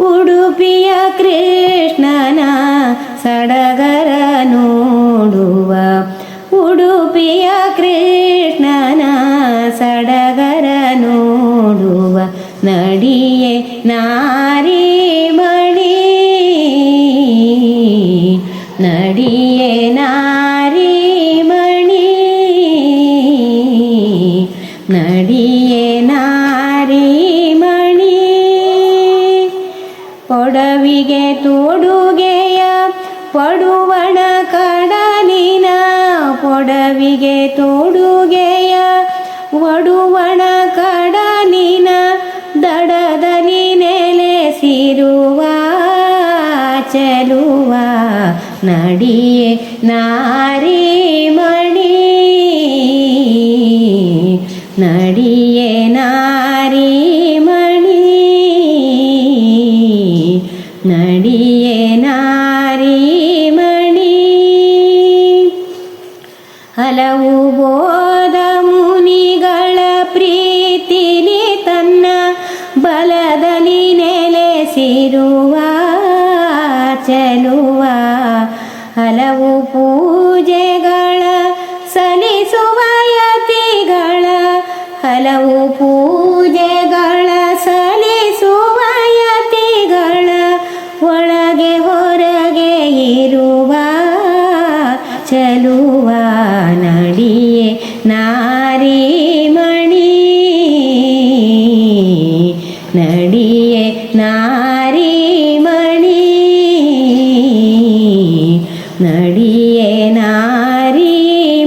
ಉಡುಪಿಯ ಕೃಷ್ಣನ ಸಡಗರ ನೋಡುವ ಉಡುಪಿಯ ಕೃಷ್ಣನ ಸಡಗರ ನೋಡುವ ನಡಿಯೇ ತೋಡುಗೆಯ ಪಡುವಣ ಕಡಲಿನ ಪೊಡವಿಗೆ ತೋಡುಗೆಯ ಒಡುವಣ ಕಡಲಿನ ದಡದಲ್ಲಿ ನೆಲೆಸಿರುವ ಚೆಲುವ ನಡಿಯೇ ನಾರಿ ಮಣಿ ನಡಿಯೇ ನಾರಿ ನಡಿಯೇ ನಾರಿ ಮಣಿ. ಹಲವು ಬೋಧ ಮುನಿಗಳ ಪ್ರೀತಿಲಿ ತನ್ನ ಬಲದಲ್ಲಿ ನೆಲೆಸಿರುವ ಚೆಲುವ. ಹಲವು ಪೂಜೆಗಳ ಸಲ್ಲಿಸುವ ಯತಿಗಳ. ಹಲವು ಪೂಜೆಗಳ ಚಲುವ ನಡಿಯೇ ನಾರಿ ಮಣಿ ನಡಿಯೇ ನಾರಿ ಮಣಿ ನಡಿಯೇ ನಾರಿ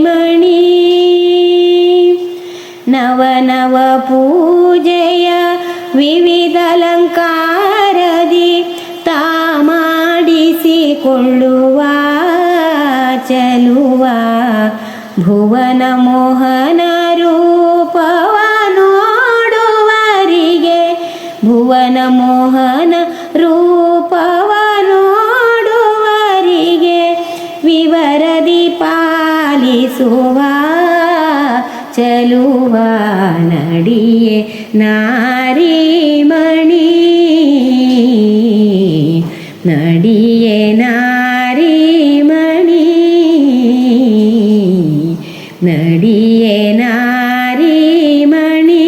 ಮಣಿ ನವ ನವ ಪೂಜೆಯ ವಿವಿಧ ಅಲಂಕಾರದಿ ತಾ ಮಾಡಿಸಿಕೊಳ್ಳುವ ಚಲುವ ಭುವನ ಮೋಹನ ರೂಪವ ನೋಡುವರಿಗೆ ಭುವನ ಮೋಹನ ರೂಪವ ನೋಡುವರಿಗೆ ವಿವರದಿ ಪಾಲಿಸುವ, ಚಲುವ ನಡಿಯೇ ನಾರಿ ಮಣಿ ನಡಿಯೇ ನಾರಿ ನಾರಿ ಮಣಿ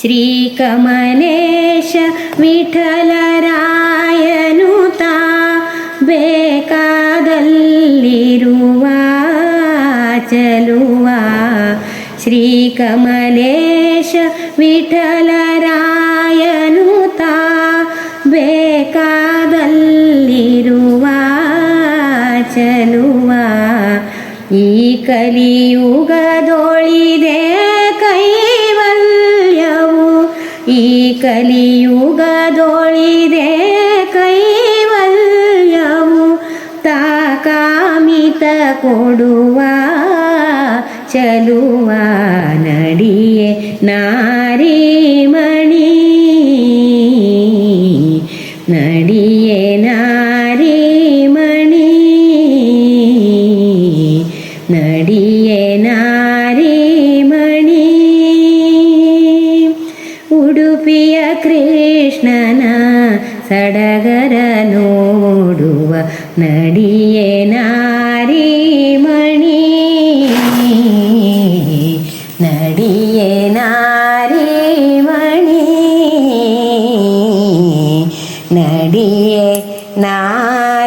ಶ್ರೀಕಮಲೇಶ ವಿಠಲರಾಯನು ತಾ ಬೇಕಾದಲ್ಲಿರುವ ಚಲುವ. ಶ್ರೀಕಮಲೇಶ ವಿಠಲರಾಯನು ತಾ ಬೇಕಾದಲ್ಲಿರುವ ಚಲುವ. ಈ ಕಲಿಯುಗದೊಳಿದೆ ಕೈವಲ್ಯವು ಈ ಕಲಿಯುಗದೊಳಿದೆ ಕೈವಲ್ಯವು ತಾಕಾಮಿತ ಕೊಡುವ ಚಲುವ ನಡಿಯೇ ನಾರಿ ಕೃಷ್ಣನ ಸಡಗರ ನೋಡುವ ನಡಿಯೇ ನಾರಿ ಮಣಿ ನಡಿಯೇ ನಾರಿ ಮಣಿ ನಡಿಯೇ ನಾರಿ